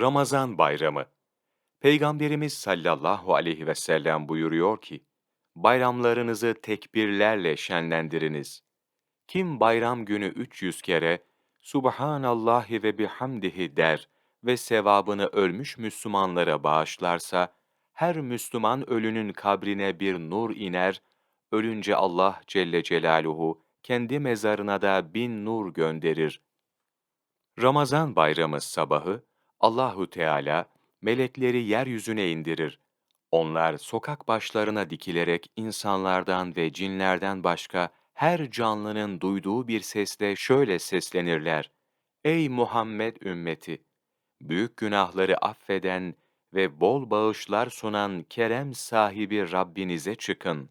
Ramazan Bayramı Peygamberimiz sallallahu aleyhi ve sellem buyuruyor ki, bayramlarınızı tekbirlerle şenlendiriniz. Kim bayram günü 300 kere Subhanallahi ve bihamdihi der ve sevabını ölmüş Müslümanlara bağışlarsa, her Müslüman ölünün kabrine bir nur iner, ölünce Allah Celle Celaluhu kendi mezarına da bin nur gönderir. Ramazan bayramı sabahı Allahu Teala melekleri yeryüzüne indirir. Onlar sokak başlarına dikilerek insanlardan ve cinlerden başka her canlının duyduğu bir sesle şöyle seslenirler. Ey Muhammed ümmeti! Büyük günahları affeden ve bol bağışlar sunan kerem sahibi Rabbinize çıkın.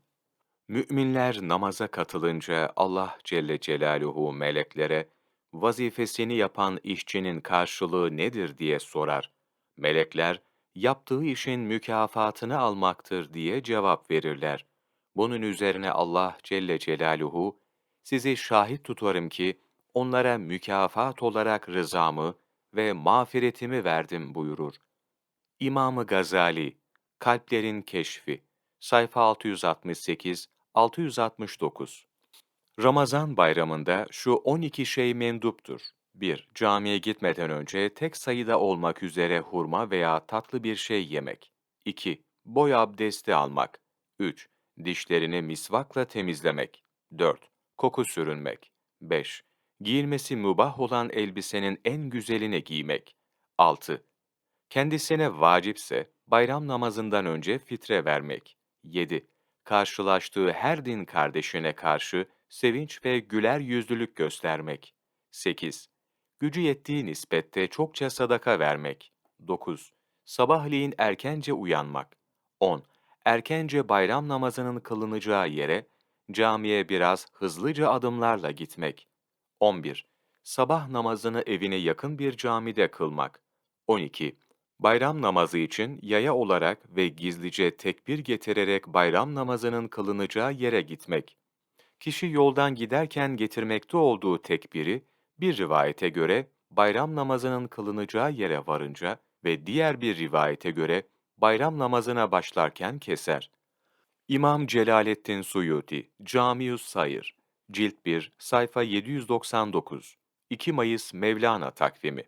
Müminler namaza katılınca Allah Celle Celaluhu meleklere, vazifesini yapan işçinin karşılığı nedir diye sorar. Melekler, yaptığı işin mükafatını almaktır diye cevap verirler. Bunun üzerine Allah Celle Celaluhu, sizi şahit tutarım ki, onlara mükafat olarak rızamı ve mağfiretimi verdim buyurur. İmamı Gazali, Kalplerin Keşfi, sayfa 668, 669 Ramazan bayramında şu 12 şey menduptur. 1. Camiye gitmeden önce tek sayıda olmak üzere hurma veya tatlı bir şey yemek. 2. Boy abdesti almak. 3. Dişlerini misvakla temizlemek. 4. Koku sürünmek. 5. Giyilmesi mübah olan elbisenin en güzelini giymek. 6. Kendisine vacipse bayram namazından önce fitre vermek. 7. Karşılaştığı her din kardeşine karşı sevinç ve güler yüzlülük göstermek. 8. Gücü yettiği nispette çokça sadaka vermek. 9. Sabahleyin erkence uyanmak. 10. Erkence bayram namazının kılınacağı yere, camiye biraz hızlıca adımlarla gitmek. 11. Sabah namazını evine yakın bir camide kılmak. 12. Bayram namazı için yaya olarak ve gizlice tekbir getirerek bayram namazının kılınacağı yere gitmek. Kişi yoldan giderken getirmekte olduğu tekbiri, bir rivayete göre bayram namazının kılınacağı yere varınca ve diğer bir rivayete göre bayram namazına başlarken keser. İmam Celaleddin Suyuti, Camius Sayır, Cilt 1, sayfa 799, 2 Mayıs Mevlana takvimi